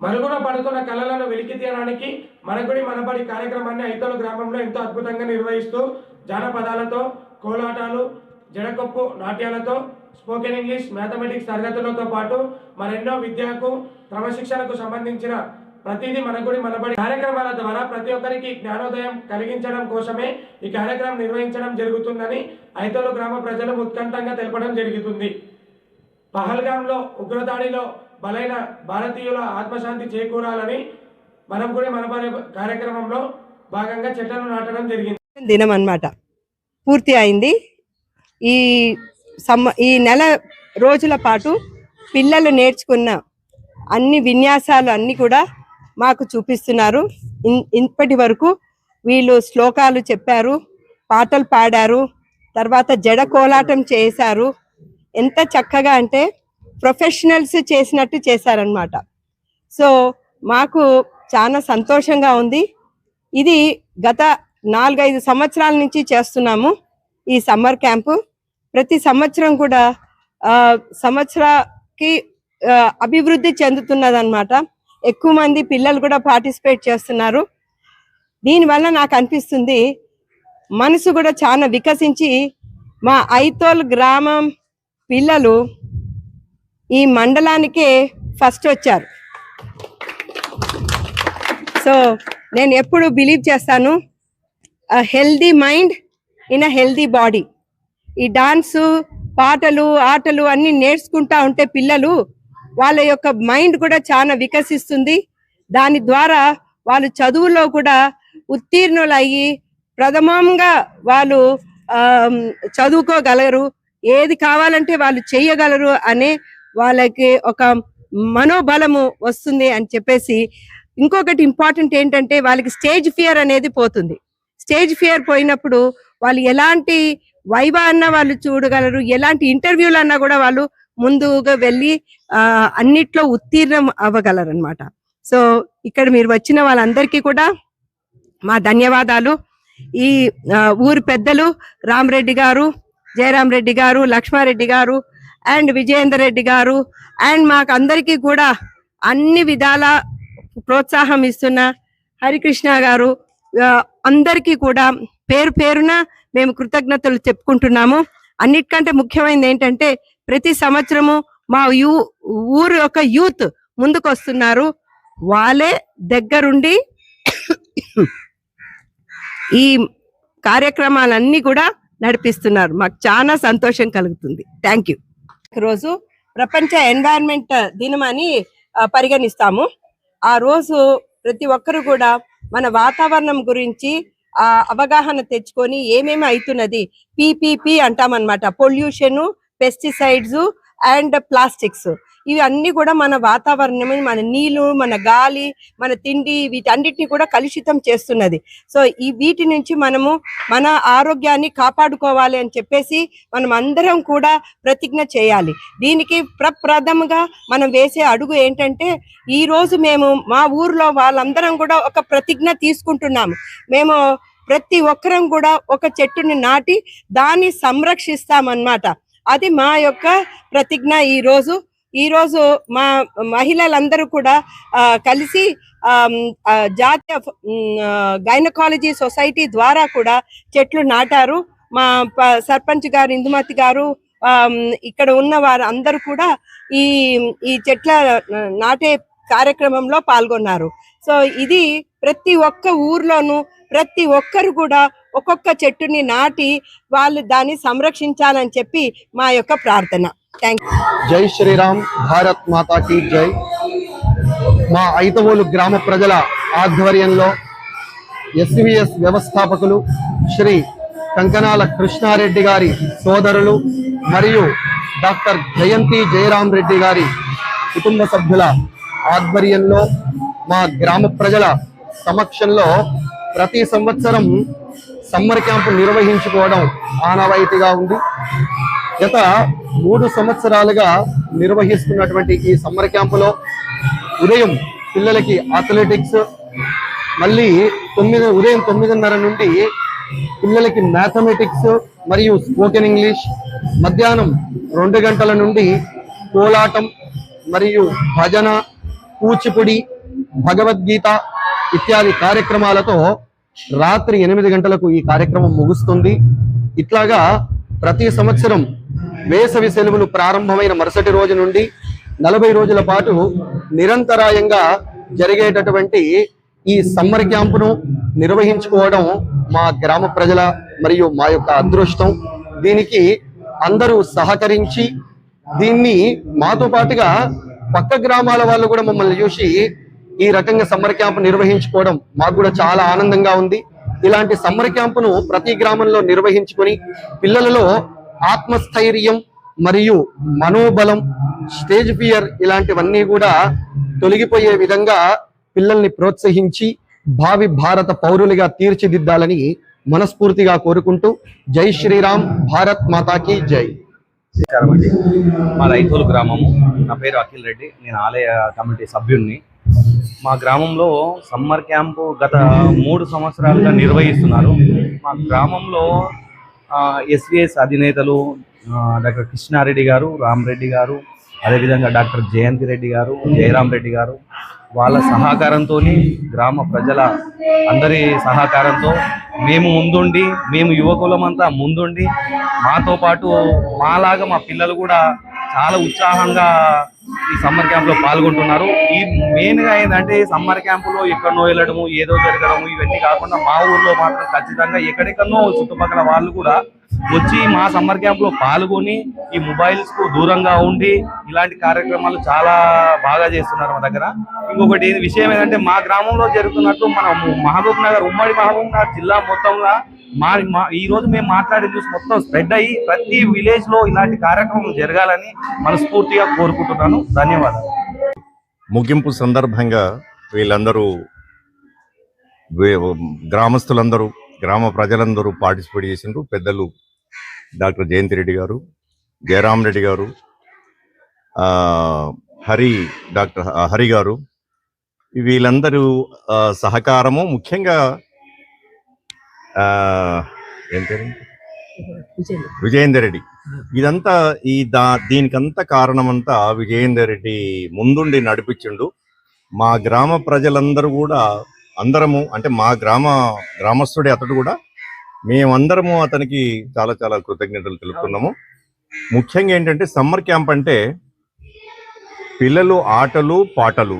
మరుగున పడుతున్న కళలను వెలికి తీయడానికి మనగుడి మనబడి కార్యక్రమాన్ని ఐతోలు గ్రామంలో ఎంతో అద్భుతంగా నిర్వహిస్తూ జానపదాలతో కోలాటాలు జడకొప్పు నాట్యాలతో స్పోకెన్ ఇంగ్లీష్ మ్యాథమెటిక్స్ తరగతులతో పాటు మరెన్నో విద్యకు క్రమశిక్షణకు సంబంధించిన ప్రతిదీ మనగుడి మనబడి కార్యక్రమాల ద్వారా ప్రతి ఒక్కరికి జ్ఞానోదయం కలిగించడం కోసమే ఈ కార్యక్రమం నిర్వహించడం జరుగుతుందని ఐతోలు గ్రామ ప్రజలు ఉత్కంఠంగా తెలపడం జరుగుతుంది. పహల్గాంలో ఉగ్రదాడిలో బలైన భారతీయుల ఆత్మశాంతి చేకూరాలని మనం కూడా మన కార్యక్రమంలో భాగంగా చెట్లను నాటడం జరిగింది. దినం అన్నమాట. పూర్తి అయింది. ఈ సమ్మ ఈ నెల రోజుల పాటు పిల్లలు నేర్చుకున్న అన్ని విన్యాసాలు అన్నీ కూడా మాకు చూపిస్తున్నారు. ఇన్- ఇప్పటి వరకు వీళ్ళు శ్లోకాలు చెప్పారు పాటలు పాడారు తర్వాత జడ కోలాటం చేశారు. ఎంత చక్కగా అంటే ప్రొఫెషనల్స్ చేసినట్టు చేశారనమాట సో మాకు చాలా సంతోషంగా ఉంది. ఇది గత నాలుగైదు సంవత్సరాల నుంచి చేస్తున్నాము ఈ సమ్మర్ క్యాంపు. ప్రతి సంవత్సరం కూడా సంవత్సరాకి అభివృద్ధి చెందుతున్నదన్నమాట. ఎక్కువ మంది పిల్లలు కూడా పార్టిసిపేట్ చేస్తున్నారు. దీనివల్ల నాకు అనిపిస్తుంది మనసు కూడా చాలా వికసించి మా ఐతోల్ గ్రామం పిల్లలు ఈ మండలానికే ఫస్ట్ వచ్చారు. సో నేను ఎప్పుడు బిలీవ్ చేస్తాను healthy mind in a healthy body ఈ డాన్సు పాటలు ఆటలు అన్ని నేర్చుకుంటా ఉంటే పిల్లలు వాళ్ళ యొక్క మైండ్ కూడా చాలా వికసిస్తుంది. దాని ద్వారా వాళ్ళు చదువులో కూడా ఉత్తీర్ణులు అయ్యి ప్రథమంగా వాళ్ళు చదువుకోగలరు. ఏది కావాలంటే వాళ్ళు చేయగలరు అనే వాళ్ళకి ఒక మనోబలము వస్తుంది అని చెప్పేసి ఇంకొకటి ఇంపార్టెంట్ ఏంటంటే వాళ్ళకి స్టేజ్ ఫియర్ అనేది పోతుంది. స్టేజ్ ఫియర్ పోయినప్పుడు వాళ్ళు ఎలాంటి వైవా అన్న వాళ్ళు చూడగలరు ఎలాంటి ఇంటర్వ్యూలు అన్నా కూడా వాళ్ళు ముందుగా వెళ్ళి ఆ, అన్నిట్లో ఉత్తీర్ణం అవ్వగలరు అనమాట సో ఇక్కడ మీరు వచ్చిన వాళ్ళందరికీ కూడా మా ధన్యవాదాలు. ఈ ఊరు పెద్దలు రామరెడ్డి గారు జయరాం రెడ్డి గారు లక్ష్మారెడ్డి గారు అండ్ విజయేందర్ రెడ్డి గారు. అండ్ మాకు అందరికీ కూడా అన్ని విధాల ప్రోత్సాహం ఇస్తున్న హరికృష్ణ గారు. అందరికీ కూడా పేరు పేరున మేము కృతజ్ఞతలు చెప్పుకుంటున్నాము. అన్నిటికంటే ముఖ్యమైనది ఏంటంటే ప్రతి సంవత్సరము మా యూ ఊరు యొక్క యూత్ ముందుకు వస్తున్నారు వాళ్ళే దగ్గరుండి ఈ కార్యక్రమాలన్నీ కూడా నడిపిస్తున్నారు. మాకు చాలా సంతోషం కలుగుతుంది. Thank you. రోజు ప్రపంచ ఎన్వైరన్మెంట్ దినం అని పరిగణిస్తాము. ఆ రోజు ప్రతి ఒక్కరు కూడా మన వాతావరణం గురించి ఆ అవగాహన తెచ్చుకొని ఏమేమి అవుతున్నది PPP అంటామన్నమాట. Pollution pesticides and plastics. ఇవి అన్ని కూడా మన వాతావరణం మన నీళ్ళు మన గాలి మన తిండి వీటన్నిటిని కూడా కలుషితం చేస్తున్నది. సో ఈ వీటి నుంచి మనము మన ఆరోగ్యాన్ని కాపాడుకోవాలి అని చెప్పేసి మనం అందరం కూడా ప్రతిజ్ఞ చేయాలి. దీనికి ప్రప్రథమంగా మనం వేసే అడుగు ఏంటంటే ఈ రోజు మేము మా ఊర్లో వాళ్ళందరం కూడా ఒక ప్రతిజ్ఞ తీసుకుంటున్నాము. మేము ప్రతి ఒక్కరం కూడా ఒక చెట్టుని నాటి దాన్ని సంరక్షిస్తామన్నమాట. అది మా యొక్క ప్రతిజ్ఞ ఈ రోజు. ఈ రోజు మా మహిళలందరూ కూడా కలిసి ఆ, జాతీయ గైనకాలజీ సొసైటీ ద్వారా కూడా చెట్లు నాటారు. మా ప- సర్పంచ్ గారు ఇందుమతి గారు ఇక్కడ ఉన్న వారు అందరూ కూడా ఈ ఈ చెట్ల నాటే కార్యక్రమంలో పాల్గొన్నారు. సో ఇది ప్రతి ఒక్క ఊర్లోనూ ప్రతి ఒక్కరు కూడా ఒక్కొక్క చెట్టుని నాటి వాళ్ళు దాన్ని సంరక్షించాలని చెప్పి మా యొక్క ప్రార్థన. థ్యాంక్ జై శ్రీరామ్ భారత్ మాతాకి జై. మా ఐతవోలు గ్రామ ప్రజల ఆధ్వర్యంలో ఎస్విఎస్ వ్యవస్థాపకులు శ్రీ కంకనాల కృష్ణారెడ్డి గారి సోదరులు మరియు డాక్టర్ జయంతి జయరాం రెడ్డి గారి కుటుంబ సభ్యుల ఆధ్వర్యంలో మా గ్రామ ప్రజల సమక్షంలో ప్రతి సంవత్సరం సమ్మర్ క్యాంపు నిర్వహించుకోవడం ఆనవాయితీగా ఉంది. గత మూడు సంవత్సరాలుగా నిర్వహిస్తున్నటువంటి ఈ సమ్మర్ క్యాంపులో ఉదయం పిల్లలకి అథ్లెటిక్స్ మళ్ళీ తొమ్మిది ఉదయం తొమ్మిదిన్నర నుండి పిల్లలకి మ్యాథమెటిక్స్ మరియు స్పోకెన్ ఇంగ్లీష్ మధ్యాహ్నం రెండు గంటల నుండి కోలాటం మరియు భజన కూచిపుడి భగవద్గీత ఇత్యాది కార్యక్రమాలతో రాత్రి ఎనిమిది గంటలకు ఈ కార్యక్రమం ముగుస్తుంది. ఇట్లాగా ప్రతి సంవత్సరం వేసవి సెలవులు ప్రారంభమైన మరుసటి రోజు నుండి నలభై రోజుల పాటు నిరంతరాయంగా జరిగేటటువంటి ఈ సమ్మర్ క్యాంపును నిర్వహించుకోవడం మా గ్రామ ప్రజల మరియు మా యొక్క అదృష్టం. దీనికి అందరూ సహకరించి దీన్ని మాతో పాటుగా పక్క గ్రామాల వాళ్ళు కూడా మమ్మల్ని చూసి ఈ రకంగా సమ్మర్ క్యాంప్ నిర్వహించుకోవడం మాకు కూడా చాలా ఆనందంగా ఉంది. ఇలాంటి సమ్మర్ క్యాంపును ప్రతి గ్రామంలో నిర్వహించుకొని పిల్లలలో ఆత్మస్థైర్యం మరియు మనోబలం స్టేజ్ ఫియర్ ఇలాంటివన్నీ కూడా తొలగిపోయే విధంగా పిల్లల్ని ప్రోత్సహించి భావి భారత పౌరులుగా తీర్చిదిద్దాలని మనస్ఫూర్తిగా కోరుకుంటూ జై శ్రీరామ్ భారత్ మాతాకి జై. నమస్కారం అండి. మా రైతుల గ్రామము. నా పేరు అఖిల్ రెడ్డి. నేను ఆలయ కమిటీ సభ్యుణ్ణి. మా గ్రామంలో సమ్మర్ క్యాంపు గత మూడు సంవత్సరాలుగా నిర్వహిస్తున్నారు. మా గ్రామంలో ఎస్విఎస్ అధినేతలు డాక్టర్ కృష్ణారెడ్డి గారు రామరెడ్డి గారు అదేవిధంగా డాక్టర్ జయంతి రెడ్డి గారు జయరాం రెడ్డి గారు వాళ్ళ సహకారంతో గ్రామ ప్రజల అందరి సహకారంతో మేము ముందుండి మేము యువకులమంతా ముందుండి మాతో పాటు మాలాగా మా పిల్లలు కూడా చాలా ఉత్సాహంగా ఈ సమ్మర్ క్యాంప్లో పాల్గొంటున్నారు. ఈ మెయిన్గా ఏంటంటే ఈ సమ్మర్ క్యాంపులో ఎక్కడనో వెళ్ళడము ఏదో జరగడము ఇవన్నీ కాకుండా మా ఊర్లో మాత్రం ఖచ్చితంగా ఎక్కడెక్కడో చుట్టుపక్కల వాళ్ళు కూడా వచ్చి మా సమ్మర్ క్యాంప్లో పాల్గొని ఈ మొబైల్స్కు దూరంగా ఉండి ఇలాంటి కార్యక్రమాలు చాలా బాగా చేస్తున్నారు మా దగ్గర. ఇంకొకటి విషయం ఏంటంటే మా గ్రామంలో జరుగుతున్నట్టు మన మహబూబ్ నగర్ ఉమ్మడి మహబూబ్ నగర్ జిల్లా మొత్తంగా మా మా- ఈ రోజు మేము మాట్లాడే న్యూస్ మొత్తం స్ప్రెడ్ అయ్యి ప్రతి విలేజ్లో ఇలాంటి కార్యక్రమం జరగాలని మనస్ఫూర్తిగా కోరుకుంటున్నాను. ధన్యవాదాలు. ముగింపు సందర్భంగా వీళ్ళందరూ గ్రామస్తులందరూ గ్రామ ప్రజలందరూ పార్టిసిపేట్ చేసిండ్రు. పెద్దలు డాక్టర్ జయంతి రెడ్డి గారు జయరాం రెడ్డి గారు ఆ, హరి డాక్టర్ హరి గారు. వీళ్ళందరూ సహకారము ముఖ్యంగా ఆ, ఏం పేరు? విజయేందర్ రెడ్డి. ఇదంతా ఈ దా దీనికంతా కారణమంతా విజయేందర్ రెడ్డి ముందుండి నడిపించిండు. మా గ్రామ ప్రజలందరూ కూడా అందరము అంటే మా గ్రామ గ్రామస్తుడే అతడు కూడా మేమందరము అతనికి చాలా చాలా కృతజ్ఞతలు తెలుపుతున్నాము ముఖ్యంగా ఏంటంటే సమ్మర్ క్యాంప్ అంటే పిల్లలు ఆటలు పాటలు.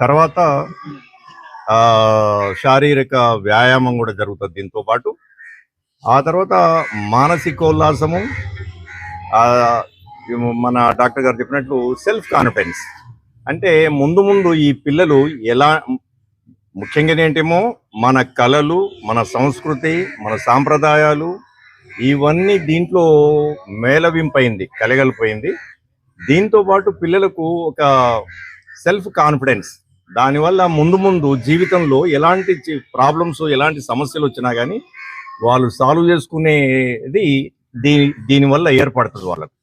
తర్వాత ఆ, శారీరక వ్యాయామం కూడా జరుగుతుంది దీంతో పాటు. ఆ తర్వాత మానసికోల్లాసము మన డాక్టర్ గారు చెప్పినట్లు సెల్ఫ్ కాన్ఫిడెన్స్ అంటే ముందు ముందు ఈ పిల్లలు ఎలా ముఖ్యంగా ఏంటేమో మన కళలు మన సంస్కృతి మన సాంప్రదాయాలు ఇవన్నీ దీంట్లో మేళవింపైంది కలగలిపోయింది. దీంతో పాటు పిల్లలకు ఒక సెల్ఫ్ కాన్ఫిడెన్స్ దానివల్ల ముందు ముందు జీవితంలో ఎలాంటి ప్రాబ్లమ్స్ ఎలాంటి సమస్యలు వచ్చినా కానీ వాళ్ళు సాల్వ్ చేసుకునేది దీని దీనివల్ల ఏర్పడుతుంది వాళ్ళకు.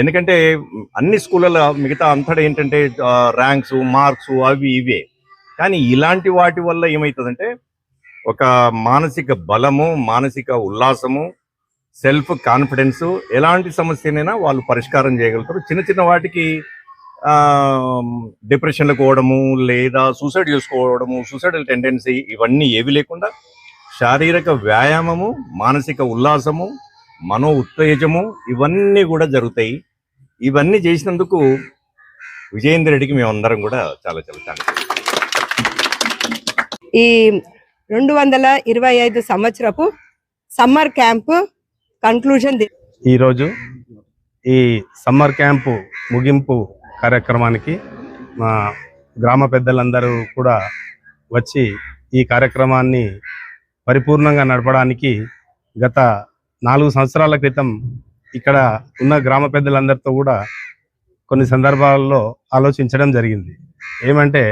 ఎందుకంటే అన్ని స్కూళ్ళలో మిగతా అంతటా ఏంటంటే ర్యాంక్స్ మార్క్స్ అవి ఇవే. కానీ ఇలాంటి వాటి వల్ల ఏమవుతుందంటే ఒక మానసిక బలము మానసిక ఉల్లాసము సెల్ఫ్ కాన్ఫిడెన్స్ ఎలాంటి సమస్యనైనా వాళ్ళు పరిష్కారం చేయగలుగుతారు. చిన్న చిన్న వాటికి డిప్రెషన్లకు పోవడము లేదా సూసైడ్ చేసుకోవడము సూసైడల్ టెండెన్సీ ఇవన్నీ ఏవి లేకుండా శారీరక వ్యాయామము మానసిక ఉల్లాసము మనో ఉత్తేజము ఇవన్నీ కూడా జరుగుతాయి. ఇవన్నీ చేసినందుకు విజయేంద్ర రెడ్డికి మేమందరం కూడా చాలా చాలా థ్యాంక్స్ ఈ రెండు వందల ఇరవై ఐదు సంవత్సరపు సమ్మర్ క్యాంప్ కన్క్లూజన్ ఈరోజు ఈ సమ్మర్ క్యాంపు ముగింపు కార్యక్రమానికి మా గ్రామ పెద్దలందరూ కూడా వచ్చి ఈ కార్యక్రమాన్ని పరిపూర్ణంగా నడపడానికి గత నాలుగు సంవత్సరాల క్రితం ఇక్కడ ఉన్న గ్రామ పెద్దలందరితో కూడా కొన్ని సందర్భాల్లో ఆలోచించడం జరిగింది. ఏమంటే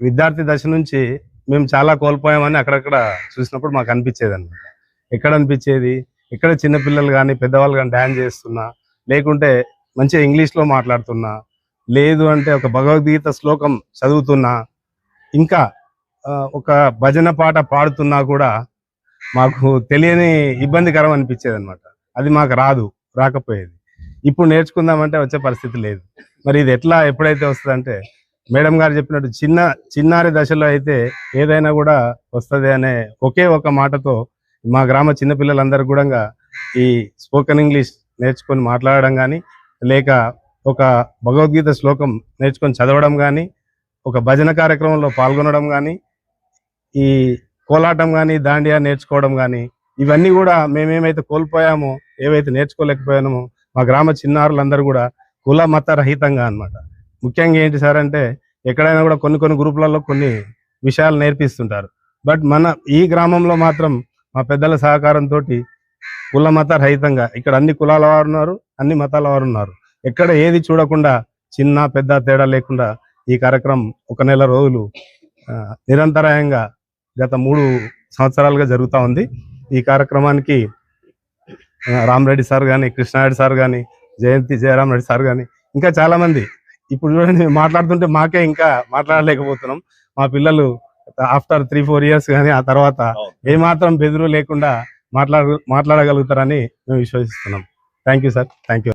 విద్యార్థి దశ నుంచి మేము చాలా కోల్పోయామని అక్కడక్కడ చూసినప్పుడు మాకు అనిపించేది అనమాట ఎక్కడ అనిపించేది? ఇక్కడ చిన్నపిల్లలు కానీ పెద్దవాళ్ళు కానీ డ్యాన్స్ చేస్తున్నా లేకుంటే మంచిగా ఇంగ్లీష్లో మాట్లాడుతున్నా లేదు అంటే ఒక భగవద్గీత శ్లోకం చదువుతున్నా ఇంకా ఒక భజన పాట పాడుతున్నా కూడా మాకు తెలియని ఇబ్బందికరం అనిపించేది అనమాట అది మాకు రాదు రాకపోయేది. ఇప్పుడు నేర్చుకుందామంటే వచ్చే పరిస్థితి లేదు. మరి ఇది ఎట్లా ఎప్పుడైతే వస్తుందంటే మేడం గారు చెప్పినట్టు చిన్న చిన్నారి దశలో అయితే ఏదైనా కూడా వస్తుంది అనే ఒకే ఒక మాటతో మా గ్రామ చిన్నపిల్లలందరూ కూడా ఈ స్పోకెన్ ఇంగ్లీష్ నేర్చుకొని మాట్లాడడం కానీ లేక ఒక భగవద్గీత శ్లోకం నేర్చుకొని చదవడం కానీ ఒక భజన కార్యక్రమంలో పాల్గొనడం కానీ ఈ కోలాటం కానీ దాండియా నేర్చుకోవడం కానీ ఇవన్నీ కూడా మేమేమైతే కోల్పోయామో ఏవైతే నేర్చుకోలేకపోయామో మా గ్రామ చిన్నారులందరూ కూడా కుల మత రహితంగా అన్నమాట. ముఖ్యంగా ఏంటి సార్ అంటే ఎక్కడైనా కూడా కొన్ని కొన్ని గ్రూపులలో కొన్ని విషయాలు నేర్పిస్తుంటారు. బట్ మన ఈ గ్రామంలో మాత్రం మా పెద్దల సహకారంతో కుల మత రహితంగా ఇక్కడ అన్ని కులాల వారు ఉన్నారు అన్ని మతాల వారు ఉన్నారు. ఎక్కడ ఏది చూడకుండా చిన్న పెద్ద తేడా లేకుండా ఈ కార్యక్రమం ఒక నెల రోజులు నిరంతరాయంగా గత మూడు సంవత్సరాలుగా జరుగుతూ ఉంది. ఈ కార్యక్రమానికి రామరెడ్డి సార్ కానీ కృష్ణారెడ్డి సార్ కానీ జయంతి జయరామ్ రెడ్డి సార్ కానీ ఇంకా చాలా మంది ఇప్పుడు చూడండి మాట్లాడుతుంటే మాకే ఇంకా మాట్లాడలేకపోతున్నాం. మా పిల్లలు ఆఫ్టర్ త్రీ ఫోర్ ఇయర్స్ కానీ ఆ తర్వాత ఏమాత్రం బెదురు లేకుండా మాట్లాడ మాట్లాడగలుగుతారని మేము విశ్వసిస్తున్నాం. Thank you sir. థ్యాంక్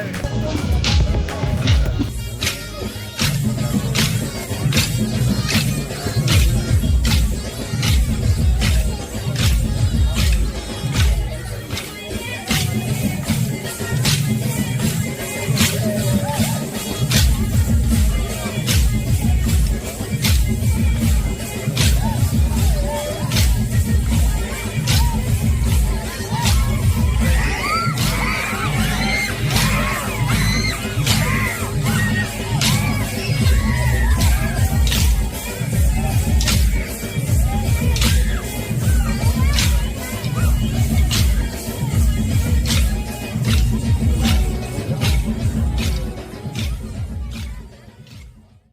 うん。